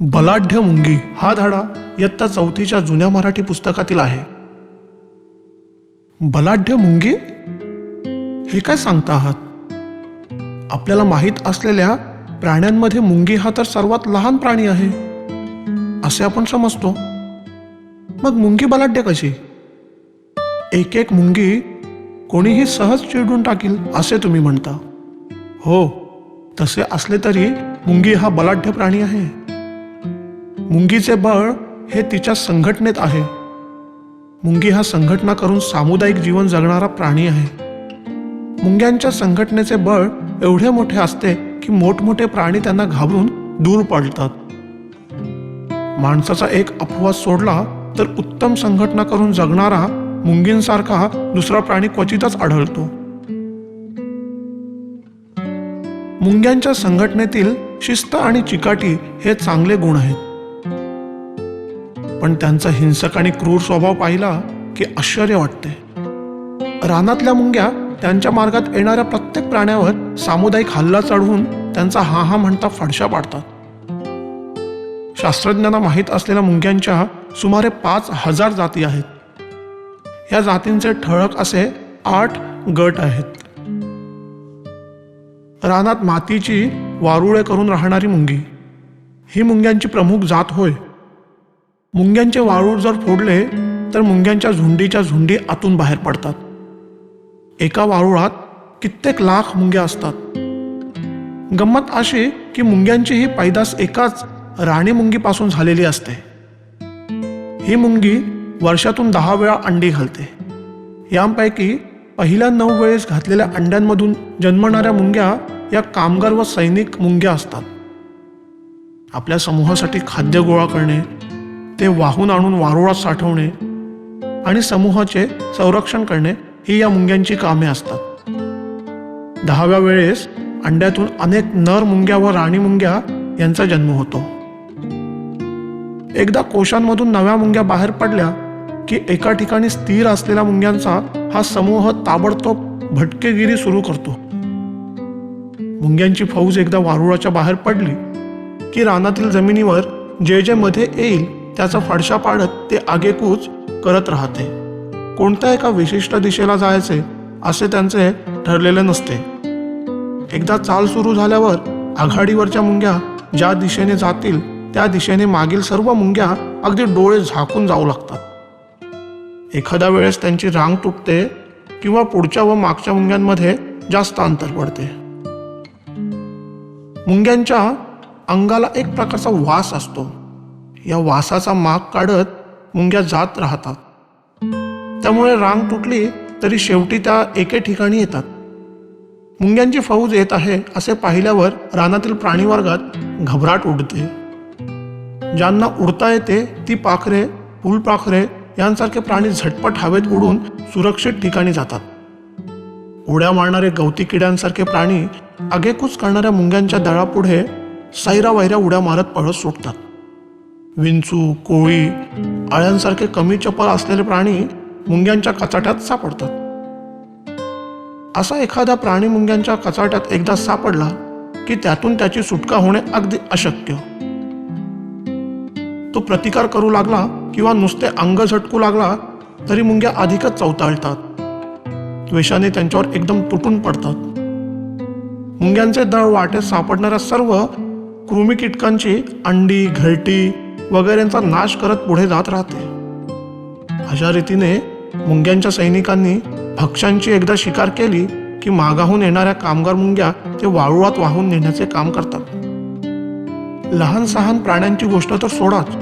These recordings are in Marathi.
बलाढ्य मुंगी हा धडा इयत्ता चौथीच्या जुन्या मराठी पुस्तकातील आहे. बलाढ्य मुंगी? हे काय सांगता आहात? आपल्याला माहीत असलेल्या प्राण्यांमध्ये मुंगी हा तर सर्वात लहान प्राणी आहे असे आपण समजतो. मग मुंगी बलाढ्य कशी? एक एक मुंगी कोणीही सहज चिडून टाकील असे तुम्ही म्हणता. हो तसे असले तरी मुंगी हा बलाढ्य प्राणी आहे. मुंगीचे बळ हे तिच्या संघटनेत आहे. मुंगी हा संघटना करून सामुदायिक जीवन जगणारा प्राणी आहे. मुंग्यांच्या संघटनेचे बळ एवढे मोठे असते की मोठमोठे प्राणी त्यांना घाबरून दूर पडतात. माणसाचा एक अपवाद सोडला तर उत्तम संघटना करून जगणारा मुंगींसारखा दुसरा प्राणी क्वचितच आढळतो. मुंग्यांच्या संघटनेतील शिस्त आणि चिकाटी हे चांगले गुण आहेत. पण त्यांचा हिंसक आणि क्रूर स्वभाव पाहिला की आश्चर्य वाटते. रानातल्या मुंग्या त्यांच्या मार्गात येणाऱ्या प्रत्येक प्राण्यावर सामुदायिक हल्ला चढवून त्यांचा हा हा म्हणता फडशा पाडतात. शास्त्रज्ञांना माहीत असलेल्या मुंग्यांच्या सुमारे पाच हजार जाती आहेत. या जातींचे ठळक असे आठ गट आहेत. रानात मातीची वारुळे करून राहणारी मुंगी. ही मुंग्यांची प्रमुख जात होय. मुंग्यांचे वाळूळ जर फोडले तर मुंग्यांच्या झुंडीच्या झुंडी आतून बाहेर पडतात. एका वाळुळात कित्येक लाख मुंग्या असतात. गंमत अशी की मुंग्यांची ही पैदास एकाच राणी मुंगीपासून झालेली असते. ही मुंगी वर्षातून दहा वेळा अंडी घालते. यांपैकी पहिल्या नऊ वेळेस घातलेल्या अंड्यांमधून जन्मणाऱ्या मुंग्या या कामगार व सैनिक मुंग्या असतात. आपल्या समूहासाठी खाद्य गोळा करणे ते वाहून आणून वारुळात साठवणे आणि समूहाचे संरक्षण करणे ही या मुंग्यांची कामे असतात. दहाव्या वेळेस अंड्यातून अनेक नर मुंग्या व राणी मुंग्या यांचा जन्म होतो. एकदा कोशांमधून नव्या मुंग्या बाहेर पडल्या की एका ठिकाणी स्थिर असलेल्या मुंग्यांचा हा समूह ताबडतोब भटकेगिरी सुरू करतो. मुंग्यांची फौज एकदा वारुळाच्या बाहेर पडली की रानातील जमिनीवर जे जे मध्ये येईल त्याचा फडशा पाडत ते आगेकूच करत राहते. कोणत्या एका विशिष्ट दिशेला जायचे असे त्यांचे ठरलेले नसते. एकदा चाल सुरू झाल्यावर आघाडीवरच्या मुंग्या ज्या दिशेने जातील त्या दिशेने मागील सर्व मुंग्या अगदी डोळे झाकून जाऊ लागतात. एखाद्या वेळेस त्यांची रांग तुटते किंवा पुढच्या व मागच्या मुंग्यांमध्ये जास्त अंतर पडते. मुंग्यांच्या अंगाला एक प्रकारचा वास असतो. या वासाचा माग काढत मुंग्या जात राहतात. त्यामुळे रांग तुटली तरी शेवटी त्या एके ठिकाणी येतात. मुंग्यांची फौज येत आहे असे पाहिल्यावर रानातील प्राणी वर्गात घबराट उडते. ज्यांना उडता येते ती पाखरे फुलपाखरे यांसारखे प्राणी झटपट हवेत उडून सुरक्षित ठिकाणी जातात. उड्या मारणारे गवती किड्यांसारखे प्राणी आगेकूच करणाऱ्या मुंग्यांच्या दळापुढे सैरावैऱ्या उड्या मारत पळत सुटतात. विंचू कोळी आळ्यांसारखे कमी चपल असलेले प्राणी मुंग्यांच्या कचाट्यात सापडतात. असा एखादा प्राणी मुंग्यांच्या कचाट्यात एकदा सापडला की त्यातून त्याची सुटका होणे अगदी अशक्य. तो प्रतिकार करू लागला किंवा नुसते अंग झटकू लागला तरी मुंग्या अधिकच चवताळतात. द्वेषाने त्यांच्यावर एकदम तुटून पडतात. मुंग्यांचे दळ वाटेत सापडणाऱ्या सर्व कृमी कीटकांची अंडी घरटी वगैरेंचा नाश करत पुढे जात राहते. अशा रीतीने मुंग्यांच्या सैनिकांनी भक्ष्यांची एकदा शिकार केली की मागाहून येणाऱ्या कामगार मुंग्या ते वाळूळात वाहून नेण्याचे काम करतात. लहान सहान प्राण्यांची गोष्ट तर सोडाच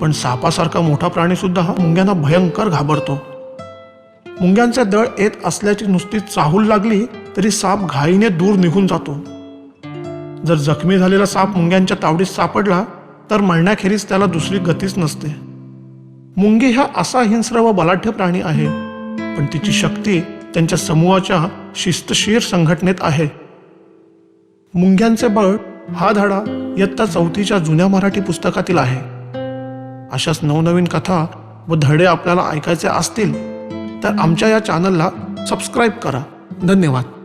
पण सापासारखा मोठा प्राणी सुद्धा हा मुंग्यांना भयंकर घाबरतो. मुंग्यांचे दळ येत असल्याची नुसती चाहूल लागली तरी साप घाईने दूर निघून जातो. जर जखमी झालेला साप मुंग्यांच्या तावडीत सापडला तर मळण्याखेरीज त्याला दुसरी गतीच नसते. मुंगी हा असा हिंस्र व बलाढ्य प्राणी आहे पण तिची शक्ती त्यांच्या समूहाच्या शिस्तशीर संघटनेत आहे. मुंग्यांचे बळ हा धडा इयत्ता चौथीच्या जुन्या मराठी पुस्तकातील आहे. अशाच नवनवीन कथा व धडे आपल्याला ऐकायचे असतील तर आमच्या या चॅनलला सबस्क्राईब करा. धन्यवाद.